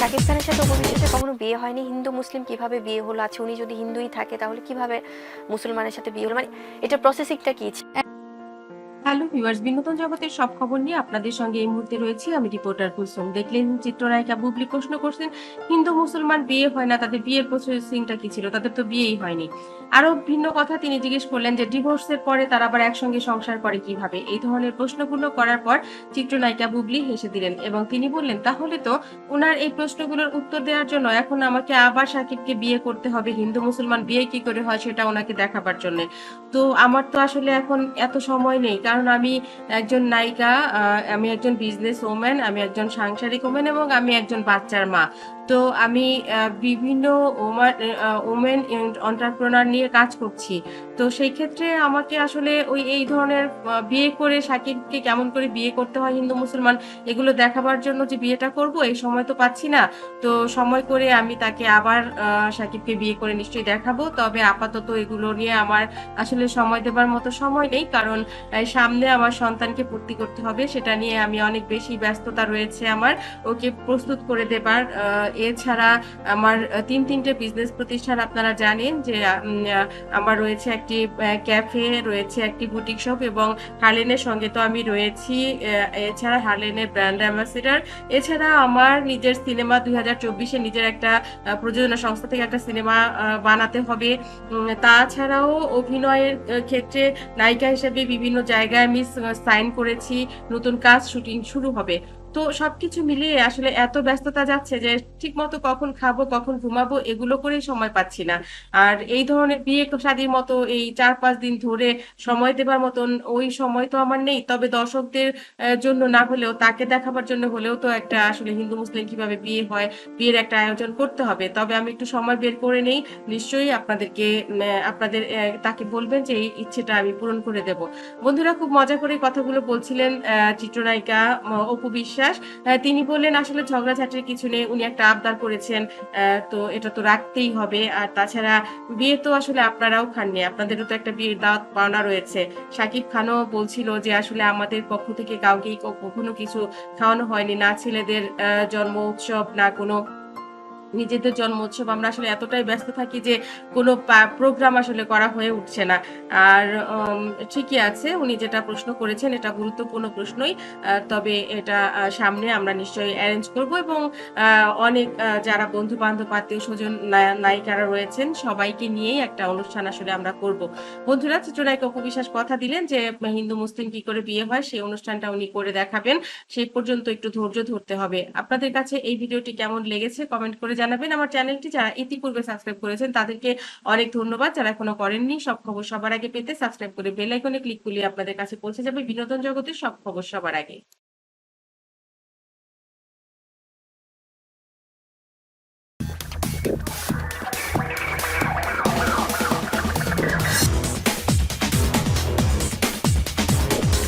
সাথে অপবিশ্বাসের কখনো বিয়ে হয়নি। হিন্দু, মুসলিম কীভাবে বিয়ে হলো? আছে উনি যদি হিন্দুই থাকে, তাহলে কীভাবে মুসলমানের সাথে বিয়ে হলো? মানে এটা প্রসেসিংটা কি? হ্যালো ভিউয়ার্স বিনোদন জগতের সব খবর নিয়ে আপনাদের সঙ্গে এই মুহূর্তে রয়েছি। আমি রিপোর্টার কুলসুম। দেখলেন চিত্রনায়িকা বুবলি প্রশ্ন করছেন, হিন্দু, মুসলমান বিয়ে হয় না, তাদের বিয়ের প্রসেসিংটা কি ছিল? তাদের তো বিয়েই হয়নি। আরও ভিন্ন কথা তিনি জিজ্ঞেস করলেন যে ডিভোর্সের পরে তারা আবার একসঙ্গে সংসার করে কীভাবে? এই ধরনের প্রশ্নগুলো করার পর চিত্রনায়িকা বুবলি হেসে দিলেন এবং তিনি বললেন, তাহলে তো ওনার এই প্রশ্নগুলোর উত্তর দেওয়ার জন্য এখন আমাকে আবার সাকিবকে বিয়ে করতে হবে। হিন্দু মুসলমান বিয়ে কি করে হয় সেটা ওনাকে দেখাবার জন্য। তো আমার তো আসলে এখন এত সময় নেই, কারণ আমি একজন নায়িকা আমি একজন বিজনেস ওম্যান আমি একজন সাংসারিক ওম্যান এবং আমি একজন বাচ্চার মা। তো আমি বিভিন্ন ওমেন অন্টারপ্রনার নিয়ে কাজ করছি। তো সেই ক্ষেত্রে আমাকে আসলে ওই, এই ধরনের বিয়ে করে সাকিবকে কেমন করে বিয়ে করতে হয় হিন্দু মুসলমান, এগুলো দেখাবার জন্য যে বিয়েটা করব, এই সময় তো পাচ্ছি না। তো সময় করে আমি তাকে আবার সাকিবকে বিয়ে করে নিশ্চয়ই দেখাবো। তবে আপাতত এগুলো নিয়ে আমার আসলে সময় দেবার মতো সময় নেই। কারণ সামনে আমার সন্তানকে ভর্তি করতে হবে, সেটা নিয়ে আমি অনেক বেশি ব্যস্ততা রয়েছে আমার। ওকে প্রস্তুত করে দেবার এছাড়া আমার তিন তিনটে বিজনেস প্রতিষ্ঠান আপনারা জানেন যে আমার রয়েছে একটি ক্যাফে রয়েছে একটি বুটিক শপ এবং হার্লেনের সঙ্গে তো আমি রয়েছি এছাড়া হার্লেনের ব্র্যান্ড অ্যাম্বাসেডার এছাড়া আমার নিজের সিনেমা দুই হাজার চব্বিশে নিজের একটা প্রযোজনা সংস্থা থেকে একটা সিনেমা বানাতে হবে। তাছাড়াও অভিনয়ের ক্ষেত্রে নায়িকা হিসেবে বিভিন্ন জায়গায় আমি সাইন করেছি। নতুন কাজ শুটিং শুরু হবে। তো সবকিছু মিলিয়ে আসলে এত ব্যস্ততা যাচ্ছে যে ঠিক মতো কখন খাব, কখন ঘুমাবো, এগুলো করেই সময় পাচ্ছি না। আর এই ধরনের বিয়ে শাদির মতো এই চার পাঁচ দিন ধরে সময় দেবার মতন ওই সময় তো আমার নেই। তবে দর্শকদের জন্য না হলেও, তাকে দেখাবার জন্য হলেও তো একটা আসলে হিন্দু, মুসলিম কীভাবে বিয়ে হয়, বিয়ের একটা আয়োজন করতে হবে। তবে আমি একটু সময় বের করে নেই। নিশ্চয়ই আপনাদেরকে আপনাদের তাকে বলবেন যে এই ইচ্ছেটা আমি পূরণ করে দেব। বন্ধুরা, খুব মজা করে কথাগুলো বলছিলেন চিত্রনায়িকা অপু বিশ্বাস। আহ, তিনি বললেন আসলে ঝগড়াঝাটির কিছু নেই উনি একটা আবদার করেছেন তো এটা তো রাখতেই হবে। আর তাছাড়া বিয়ে তো আসলে আপনারাও খাননি আপনাদেরও তো একটা বিয়ের দাওয়াত পাওনা রয়েছে। সাকিব খানও বলছিল যে আসলে আমাদের পক্ষ থেকে কাউকেই কখনো কিছু খাওয়ানো হয়নি না ছেলেদের জন্ম উৎসব না কোনো নিজেদের জন্ম উৎসব আমরা আসলে এতটাই ব্যস্ত থাকি যে কোনো প্রোগ্রাম আসলে করা হয়ে উঠছে না। আর ঠিকই আছে, উনি যেটা প্রশ্ন করেছেন এটা গুরুত্বপূর্ণ প্রশ্নই তবে এটা সামনে আমরা নিশ্চয়ই অ্যারেঞ্জ করব এবং অনেক যারা বন্ধু বান্ধব আত্মীয় স্বজন নায়িকারা রয়েছেন সবাইকে নিয়েই একটা অনুষ্ঠান আসলে আমরা করব। বন্ধুরা, চিত্রনায়ক অপবিশ্বাস কথা দিলেন যে হিন্দু মুসলিম কি করে বিয়ে হয় সেই অনুষ্ঠানটা উনি করে দেখাবেন। সেই পর্যন্ত একটু ধৈর্য ধরতে হবে। আপনাদের কাছে এই ভিডিওটি কেমন লেগেছে কমেন্ট করে জানাবেন আমার চ্যানেলটি যারা ইতিপূর্বে সাবস্ক্রাইব করেছেন তাদেরকে অনেক ধন্যবাদ। যারা এখনও করেননি, সব খবর সবার আগে পেতে সাবস্ক্রাইব করে বেল আইকনে ক্লিক করলে আপনাদের কাছে পৌঁছে যাবে বিনোদন জগতের সব খবর সবার আগে।